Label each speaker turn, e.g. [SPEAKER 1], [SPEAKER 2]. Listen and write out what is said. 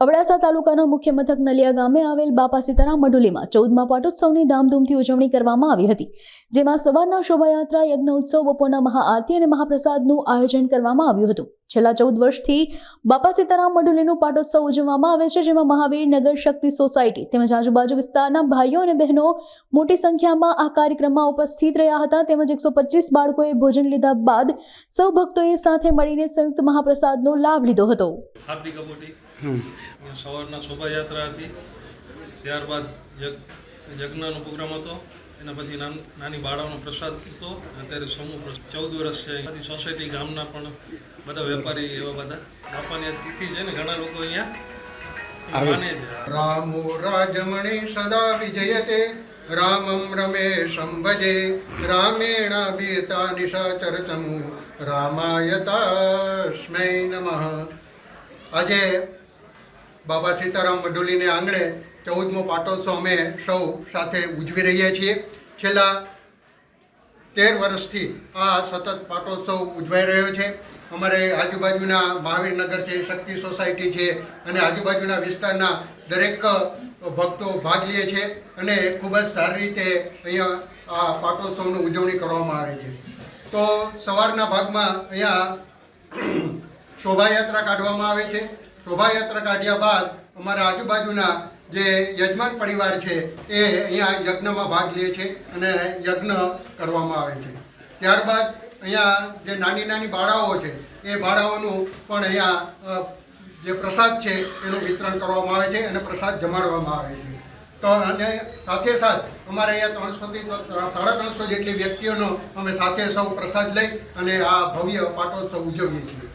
[SPEAKER 1] અબડાસા તાલુકાના મુખ્ય મથક નલિયા ગામે આવેલ બાપા સીતારામ મડુલીમાં ચૌદમા પાટોત્સવની ધામધૂમથી ઉજવણી કરવામાં આવી હતી, જેમાં સવારના શોભાયાત્રા, યજ્ઞ ઉત્સવ, બપોરના મહાઆરતી અને મહાપ્રસાદનું આયોજન કરવામાં આવ્યું હતું. છેલ્લા ચૌદ વર્ષથી બાપા સીતારામ મડુલીનું પાટોત્સવ ઉજવવામાં આવે છે, જેમાં મહાવીર નગર શક્તિ સોસાયટી તેમજ આજુબાજુ વિસ્તારના ભાઈઓ અને બહેનો મોટી સંખ્યામાં આ કાર્યક્રમમાં ઉપસ્થિત રહ્યા હતા. તેમજ એકસો પચીસ બાળકોએ ભોજન લીધા બાદ સૌ ભક્તોએ સાથે મળીને સંયુક્ત મહાપ્રસાદનો લાભ લીધો હતો.
[SPEAKER 2] હાર્દિક સવારના શોભાયાત્રા હતી. ત્યારબાદ યજ્ઞ યજ્ઞનો પ્રોગ્રામ હતો. એના પછી નાન- બાળાઓનો પ્રસાદ હતો. અત્યારે સમૂહ ચૌદ વર્ષ છે. બધી સોસાયટી ગામના પણ બધા વેપારી એવા બધા. બાપાની અતિથિ તિથિ છે ને ઘણા લોકો અહીંયા
[SPEAKER 3] રામો રાજમણે સદા વિજયતે રામમ રમે સંભજે રામેણ બીતા નિશાચરતમુ રામાયતાસ્મૈ નમઃ. આજે બાબા સીતારામ મંડોલીને આંગણે ચૌદમો પાટોત્સવ અમે સૌ સાથે ઉજવી રહ્યા છીએ. છેલ્લા તેર વર્ષથી આ સતત પાટોત્સવ ઉજવાઈ રહ્યો છે. અમારે આજુબાજુના મહાવીરનગર છે, શક્તિ સોસાયટી છે અને આજુબાજુના વિસ્તારના દરેક ભક્તો ભાગ લે છે અને ખૂબ જ સારી રીતે અહીંયા આ પાટોત્સવની ઉજવણી કરવામાં આવે છે. તો સવારના ભાગમાં અહીંયા શોભાયાત્રા કાઢવામાં આવે છે. શોભાયાત્રા કાઢ્યા બાદ અમારા આજુબાજુના જે યજમાન પરિવાર છે, એ અહીંયા યજ્ઞમાં ભાગ લે છે અને યજ્ઞ કરવામાં આવે છે. ત્યારબાદ અહીંયા જે નાની નાની બાળાઓ છે, એ બાળાઓનું પણ અહીંયા જે પ્રસાદ છે, એનું વિતરણ કરવામાં આવે છે અને પ્રસાદ જમાડવામાં આવે છે. તો અને સાથે સાથ અમારે અહીંયા ત્રણસોથી સાડા ત્રણસો જેટલી વ્યક્તિઓનો અમે સાથે સૌ પ્રસાદ લઈ અને આ ભવ્ય પાટોત્સવ ઉજવીએ છીએ.